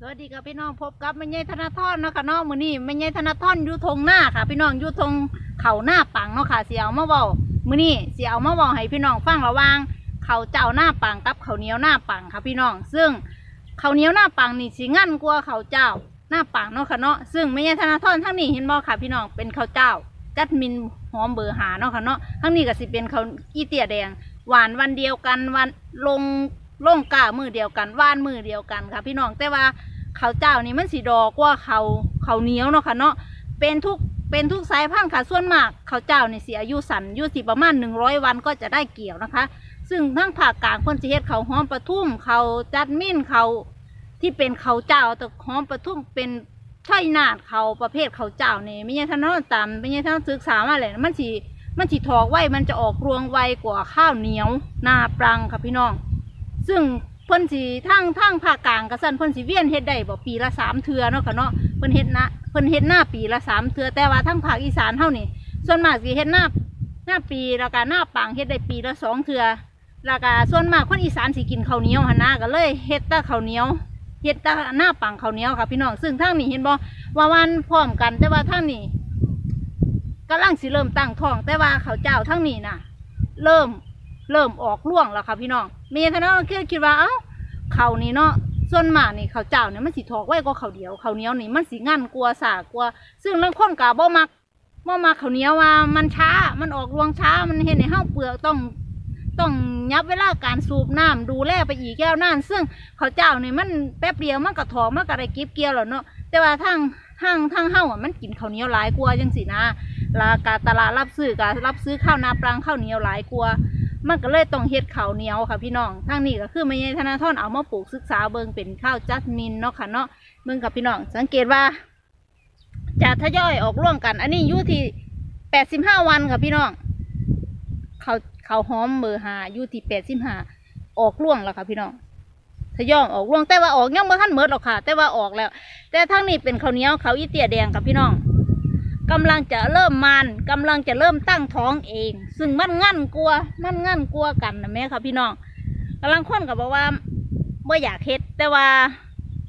สวัสดีค่ะพี่น้องพบกับแม่ใหญ่ธนาธรเนาะค่ะเนาะมื้อนี้แม่ใหญ่ธนาธรอยู่ทงหน้าค่ะ พี่น้องอยู่ทงเขาหน้าปังเนาะค่ะเสิเอามาเว้ามื้อนี้สิเอามาเว้าให้พี่น้องฟังระว่างเขาเจ้าหน้าปังกับเข้าเหนียวหน้าปังค่ะพี่น้อง ซึ่งเข้าเหนียวหน้าปังนี่สิงั้นกลัว่าข้าเจ้าหน้าปังเนาะค่ะเนาะซึ่งแม่ใหญ่ธนาธรทั้งนี้เห็นบ่ค่ะ พี่น้องเป็นเข้าเจ้าจัดมินหอมเบอร์หาเนาะค่ะเนาะทั้งนี้ก็สิเป็นเข้าอีเตียแดง หวานวันเดียวกันวันลง ลงกามือเดียวกันหวานมือเดียวกันค่ะ พี่น้องแต่ว่าเขาเจ้านี่มันสีดอกกว่าเขาเขาเหนียวเนาะค่ะเนาะเป็นทุกเป็นทุกสายพันธุ์ค่ะส่วนมากเขาเจ้านี่เสียอายุสันอายุสิประมาณหนึ่งร้อยวันก็จะได้เกี่ยวนะคะ ซึ่งทั้งภาคกลางเพิ่นสิเฮ็ดเขาหอมปะทุ่มเขาจัดมิ้นเขาที่เป็นเขาเจ้าแต่หอมปะทุ่มเป็นช่นาดเขาประเภทเขาเจ้านี่ไม่ใช่ท่านนอนตามไม่ใช่ท่านศึกษามาเลยมันสิมันสิถอกไว้มันจะออกรวงไวกว่าข้าวเหนียวนาปรังค่ะพี่น้อง ซึ่งเพิ่นสิทั้งทั้งภาคกลางกระสันเพิ่นสิเวียนเฮ็ดได้บ่ปีละสามเทื่อเนาะค่ะเนาะเพิ่นเฮ็ดนะเพิ่นเฮ็ดหน้าปีละสามเทื่อแต่ว่าทั้งภาคอีสานเฮานี่ส่วนมากสิเฮ็ดหน้าหน้าปีแล้วก็หน้าปังเฮ็ดได้ปีละสองเทื่อแล้วก็ส่วนมากคนอีสานสิกินข้าวเหนียวหันนะก็เลยเฮ็ดแต่ข้าวเหนียวเฮ็ดแต่หน้าปังข้าวเหนียวค่ะพี่น้องซึ่งทางนี้เห็นบ่ว่าวันพร้อมกัน แต่ว่าทางนี้กำลังสิเริ่มตั้งท้อง แต่ว่าข้าวเจ้าทางนี้น่ะ เริ่ม เริ่มออกร่วงแล้วค่ะพี่น้องเมียท่านนั้นคิดคิดว่าเอ้าเขานี่เนาะส่วนมากนี่เขาเจ้าเนี่ยมันสิถอกไว้ก็เขาเดียวเขาเหนียวนี่มันสิงั่นกลัวสากลัว ซึ่งบางคนกะบ่มักบ่มักเขาเหนียวว่ามันช้ามันออกรวงช้ามันเห็นในห้าเปลือกต้องต้องยับเวลาการสูบน้ำดูแลไปอีกแก้วนานซึ่งเขาเจ้านี่มันแป๊บเดียวมันก็ถอกมันก็ได้เก็บเกียวแล้วเนาะแต่ว่าทางทางทางเฮาอะมันกินข้าวเหนียวหลายกว่าจังสินะราคาตลาดรับซื้อก็รับซื้อข้าวนาปรังข้าวเหนียวหลายกว่า มันก็เลยต้องเฮ็ดข้าวเหนียวค่ะพี่น้องทางนี้ก็คือไม่ใช่ธนาธรเอามาปลูกศึกษาเบิงเป็นข้าวจัสมินเนาะค่ะเนาะเบิงกับพี่น้องสังเกตว่าจะทยอยออกร่วงกัน อันนี้อยู่ที่แปดสิบห้าวันค่ะพี่น้องเขาเขาวหอมเบอร์หาอยู่ที่แปดสิบห้าออกร่วงแล้วค่ะพี่น้องทยอยออกร่วงแต่ว่าออกยังเมื่อท่านเมิดหรอกค่ะ แต่ว่าออกแล้ว แต่ทางนี้เป็นข้าวเหนียวเขาวอีเตียแดงค่ะพี่น้อง กำลังจะเริ่มมันกำลังจะเริ่มตั้งท้องเอง ซึ่งมันงั่นกลัว มันงั่นกลัวกันนะแม่ค่ะพี่น้องกำลังค้นกับบอกว่าบ่อยากเฮ็ดแต่ว่า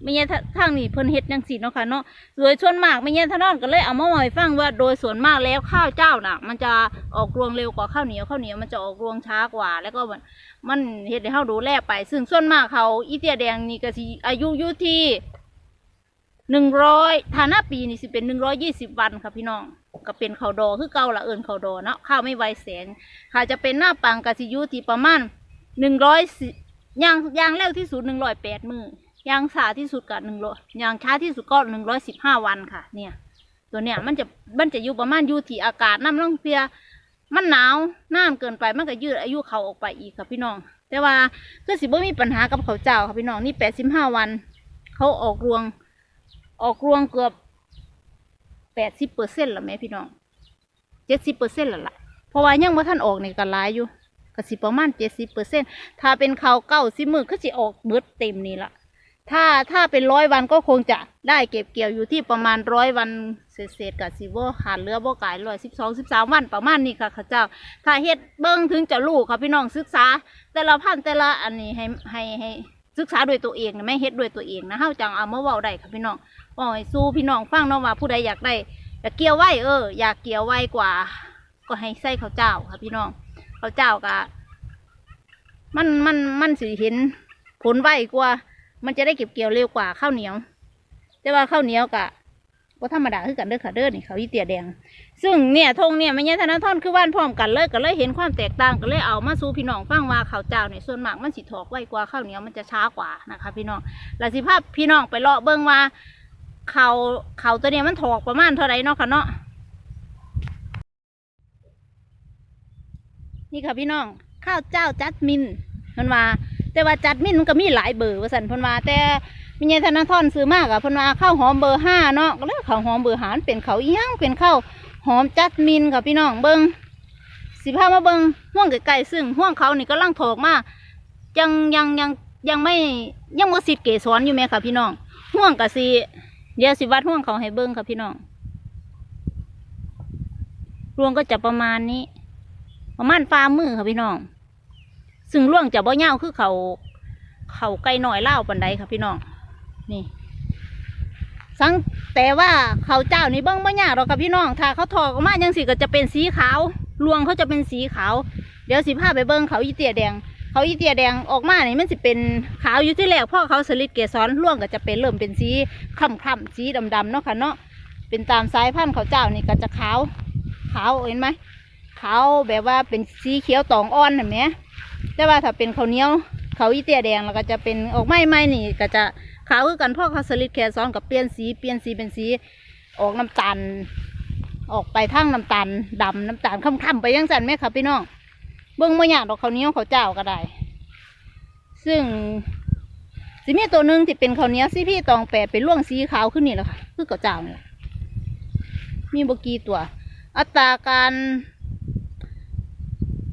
ไม่ใช่ทางนี้เพิ่นเฮ็ดจังซี่เนาะค่ะเนาะโดยส่วนมากไม่ใช่ทานอนก็เลยเอามาให้ฟังว่าโดยส่วนมากแล้วข้าวเจ้าน่ะ มันจะออกรวงเร็วกว่าข้าวเหนียวข้าวเหนียวมันจะออกรวงช้ากว่า แล้วก็มันมันเฮ็ดให้เฮาดูแลไป ซึ่งส่วนมากเขาอีเตียแดงนี่ก็สิอายุอยู่ที่ หนึ่งร้อยฐานะปีนี่สิเป็นหนึ่งร้อยยี่สิบวันค่ะพี่น้องก็เป็นข้าวดอคือเก่าละเอิญข้าวดอเนาะข้าวไม่ไวแสงค่ะจะเป็นหน้าปังกะสิยุที่ประมาณหนึ่งร้อยย่างย่างเร็วที่สุดหนึ่งร้อยแปดมือย่าง ช้าที่สุดก็หนึ่งร้อยย่างช้าที่สุดก็หนึ่งร้อยสิบห้าวันค่ะ เนี่ย ตัวเนี้ยมันจะมันจะอยู่ประมาณอยู่ที่อากาศน้ำล่องเพียมันหนาวนานเกินไปมันก็ยืดอายุเขาออกไปอีกค่ะพี่น้อง แต่ว่าคือสิบ่มีปัญหากับเขาเจ้าค่ะพี่น้องนี่แปดสิบห้าวัน เขาออกรวง ออกรวงเกือบแปดสิบเปอร์เซ็นต์ละแม่พี่น้องเจ็ดสิบเปอร์เซ็นต์ละล่ะเพราะว่ายังว่าท่านออกในก็หลายอยู่ก็สิประมาณเจ็ดสิบเปอร์เซ็นต์ถ้าเป็นเขาวเก้าสิบมือก็สิออกเบิดเต็มนี่ละถ้าถ้าเป็นร้อยวันก็คงจะได้เก็บเกี่ยวอยู่ที่ประมาณร้อยวันเศษๆกับสิบ่ขาดเหลือบ่กายร้อยสิบสองสิบสามวันประมาณนี้ค่ะข้าเจ้า ถ้าเฮ็ดเบิ้งถึงจะรู้ค่ะพี่น้องศึกษา แต่ละพันธุ์แต่ละอันนี้ให้ให้ให้ ศึกษาด้วยตัวเองนะไม่เฮ็ดด้วยตัวเองนะเฮาจังเอามาเว้าได้ค่ะพี่น้องปล่อยสู้พี่น้องฟังเนาะว่าผู้ใดอยากได้อยากเกี่ยวไว้เออ อยากเกี่ยวไว้กว่า ก็ให้ใส่ข้าวเจ้าค่ะพี่น้องข้าวเจ้าก็มันมันมันสิเห็นผลไวกว่า มันจะได้เก็บเกี่ยวเร็วกว่าข้าวเหนียว แต่ว่าข้าวเหนียวกะ ก็ธรรมดาคือกันเด้อค่ะเด้อนี่เขาวอีเตียแดง ซึ่งเนี่ยธงเนี่ยไม่ใช่ธนาทอนคือว่านพร้อมกันเลยก็เลยเห็นความแตกต่างก็เลยเอามาสู่พี่น้องฟังว่าข้าวเจ้าเนี่ยส่วนมากมันสิถอกไวกว่าข้าวเหนียวมันจะช้ากว่านะคะ พี่น้องแล้วสิภาพพี่น้องไปเลาะเบิ่งว่าเขาเขาตัวเนี้ยมันถอกประมาณเท่าไรเนาะค่ะเนาะนี่ค่ะพี่น้องข้าวเจ้าจัดมินมันว่า แต่ว่าจัดมินมันก็มีหลายเบอร์ว่าสันเพิ่นว่าแต่ มีเงธนาธรซื้อมากอะพนว่าข้าวหอมเบอร์ห้าเนาะก็เลยข้าวหอมเบอร์หานเป็นข้าวอีหยังเป็นข้าวหอมจัดมินค่ะพี่น้องเบิงสิพามาเบิงห่วงไก่ๆซึ่งห่วงเขานี่ก็ลังถอกมายังยังยังยังไม่ยังบ่สิทธิ์เกสรอยู่ไหมค่ะพี่น้องห่วงกะสิเดี๋ยวสิวัดห่วงเขาให้เบิ้งค่ะพี่น้องรวงก็จะประมาณนี้ ประมาณฝ่ามือค่ะพี่น้อง ซึ่งร่วงจะบ่ยาคือเขาเขาไกลหน่อยเล่าปันใดค่ะพี่น้อง นี่ สังแต่ว่าเขาเจ้านี่เบิ้งบ่ยากหรอกค่ะพี่น้องถ้าเขาถอกออกมาจังสิก็จะเป็นสีขาวรวงเขาจะเป็นสีขาว เดี๋ยวสิพาไปเบิ้งเขาอีเตียแดง เขาอีเตียแดงออกมานี่มันสิเป็นขาวอยู่ที่แรกพ่อเขาสลิดเกสรร่วงก็จะเป็นเริ่มเป็นสีคล้ำๆสีดำๆเนาะค่ะเนาะเป็นตามสายพันธุ์เขาเจ้านี่ก็จะขาว ขาวเห็นไหมขาวแบบว่าเป็นสีเขียวตองอ่อนเห็นไหมแต่ว่าถ้าเป็นข้าวเหนียวเขาอีเตียแดงแล้วก็จะเป็นออกไม้ไม้นี่ก็จะ ขาวคือกันพ่อเขาสลิดเกสรกับเปลี่ยนสีเปลี่ยนสีเป็นสี ออกน้ำตาล ออกไปทั้งน้ำตาลดำน้ำตาลค่ำๆไปยังสันไหมครับพี่น้องเบิ้งบ่อยากดอกเขาเนี้ยวข้าเจ้าก็ได้ ซึ่งสิมีตัวหนึ่งที่เป็นเขาเนี้ยวซีพี่ตองแปดเป็นร่วงสีขาวขึ้นนี่แหละค่ะคือข้าเจ้าเนี่แหละมีบกีตัว อัตราการ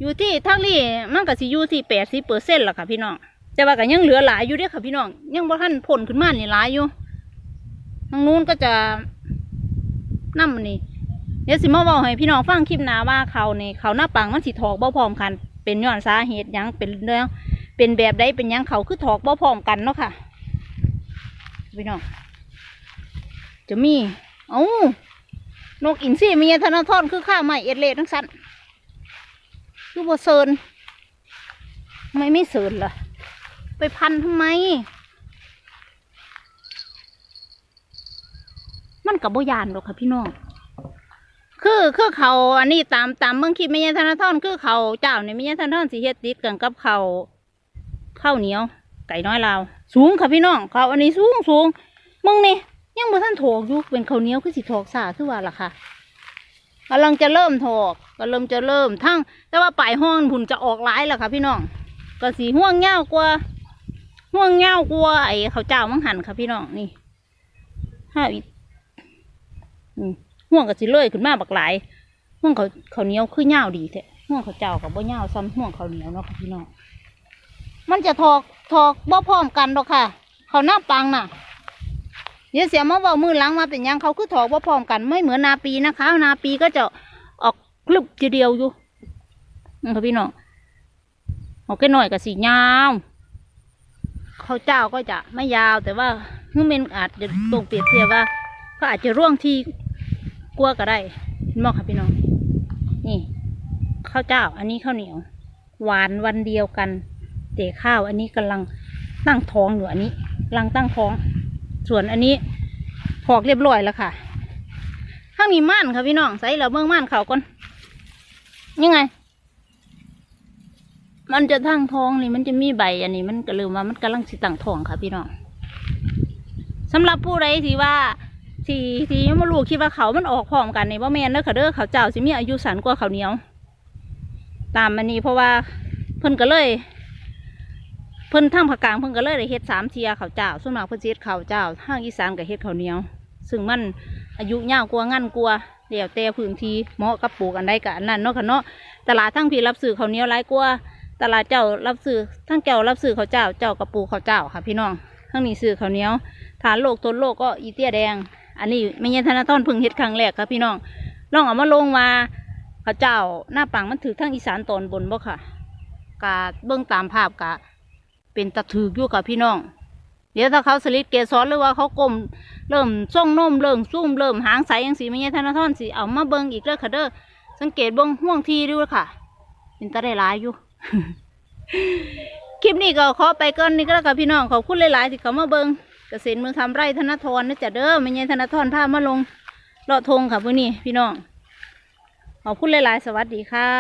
อยู่ที่ทั้งนี้มันก็สิอยู่ที่แปดสิบเปอร์เซ็นต์ละค่ะพี่น้อง แต่ว่าก็ยังเหลือหลายอยู่เด้อค่ะพี่น้อง ยังบ่ทันผลขึ้นมานี่หลายอยู่ทางนู้นก็จะนั่มนี่เดี๋ยวสิมาบอกให้พี่น้องฟังคลิปหนาว่าเขาในเขาหน้าปังมันสิถอกบ่พร้อมกัน เป็นย้อนสาเหตุยังเป็นเรื่องเป็นแบบใดเป็นยังเขาคือถอกบ่พร้อมกันเนาะค่ะพี่น้องจะมีเอ้านกอินทรีมีธนาทอนคือข้าไม่เอ็ดเลทั้งสั้นคือบ่เซินไม่ไม่เซินล่ะ ไปพันทำไม มันกับโบยานหรอกค่ะพี่น้องคือคือเขาอันนี้ตามตามเมืองคลิปไม่ใช่ธนาทอนคือเขาเจ้าเนี่ยไม่ใช่ธนาทอนสีเฮ็ดติดกันกับเขาข้าวเหนียว ไก่น้อยลาวสูงค่ะพี่น้องเขาอันนี้สูงสูงมึงนี่ยังบ่ท่านโถกอยู่เป็นข้าวเหนียวคือสิโถกสาคือว่าล่ะค่ะกำลังจะเริ่มโถกก็เริ่มจะเริ่มทั้งแต่ว่าปลายห้องผุนจะออกหลายแล้วค่ะพี่น้องก็สีห่วงเงากว่า ห่วงเงากว่าไอ้ข้าวเจ้ามังหันค่ะพี่น้องนี่ห้าอีห่วงกับสิเล่ยขึ้นมาบักหลายห่วงเขาเขาเหนียวคือเหย้าดีแท้ห่วงเขาวเจ้ากับบ่เหย้าซ้ำห่วงเขาเหนียวเนาะค่ะพี่น้องมันจะถอกถอกบ่พร้อมกันดอกค่ะ เขาหน้าปังน่ะเดี๋ยวเสียมาบอกมือหลังมาเป็นยังเขาคือถอกบ่พร้อมกันไม่เหมือนนาปีนะคะ นาปีก็จะออกกลึบทีเดียวอยู่ค่ะพี่น้องออกแค่หน่อยกับสียาว ข้าวเจ้าก็จะไม่ยาวแต่ว่าเมื่อเมนอาจจะตรงเปรียบเทียบว่าก็อาจจะร่วงที่กลัวก็ได้เห็นบ่ค่ะพี่น้อง นี่ข้าวเจ้า อันนี้ข้าวเหนียว หวานวันเดียวกันแต่ข้าว อันนี้กำลังตั้งท้องอยู่อันนี้กำลังตั้งท้อง ส่วนอันนี้พอกเรียบร้อยแล้วค่ะข้างนี้ม่านค่ะพี่น้องใส่เราเมืองม่านเขาก่อนยังไง มันจะตั้งทองนี่มันจะมีใบอันนี้ มันก็ลืมว่ามันกำลังสิตั้งทองค่ะ พี่น้องสำหรับผู้ใดที่ว่าที่ที่ยังมาลูกคิดว่าเขามันออกพร้อมกันในว่าแมนเด้อค่ะเด้อเขาเจ้าสิมีอายุสันกว่าเขาเหนียว ตามมันนี้เพราะว่าเพิ่นก็เลย เพิ่นทางภาคกลางเพิ่นก็เลยได้เฮ็ดสามเทียเขาเจ้าส่วนมากเพิ่นเฮ็ดเขาเจ้าทางอีสานก็เฮ็ดเขาเหนียว ซึ่งมันอายุยาวกว่างันกว่าเดี๋ยวแต่พื้นที่เหมาะกับปลูกอันใดกับอันนั้นเนาะค่ะเนาะตลาดทั้งพี่รับซื้อเขาเหนียวหลายกว่า ตลาดเจ้ารับซื้อทั้งเจ้ารับซื้อเขาเจ้าเจ้ากับปลูกเขาเจ้าค่ะ พี่น้องทั้งนี้ซื้อเขาเนี้ยวฐานโลกต้นโลกก็อีเตี้ยแดง อันนี้ไม่ใช่ธนาธรเพึ่งเฮ็ดครั้งแรกครับพี่น้องลองเอามาลงมาเขาเจ้าหน้าปังมันถือทั้งอีสานตอนบนบ่ค่ะกาเบื้องตามภาพกะ เป็นตะถืออยู่กับพี่น้อง เดี๋ยวถ้าเขาสลิดเกสรหรือว่าเขากลมเริ่มส่งนมเริ่มซุ่มเริ่มหางใสยังสีไม่ใช่ธนาธรสิเอามาเบิ่งอีกเด้อค่ะเด้อสังเกตเบิ่งห่วงทีดูค่ะ เป็นตาได้หลายอยู่ คลิปนี้ก็ขอไปก่อนนี่ก็แล้วค่ะพี่น้องขอบคุณหลายๆที่เขามาเบิงเกษตรเมืองทำไร่ธนทรนนะจ๊ะเด้อไม่ใช่ธนทรพามาลงเลาะทงค่ะพี่นี่พี่น้องขอบคุณหลายๆ สวัสดีค่ะ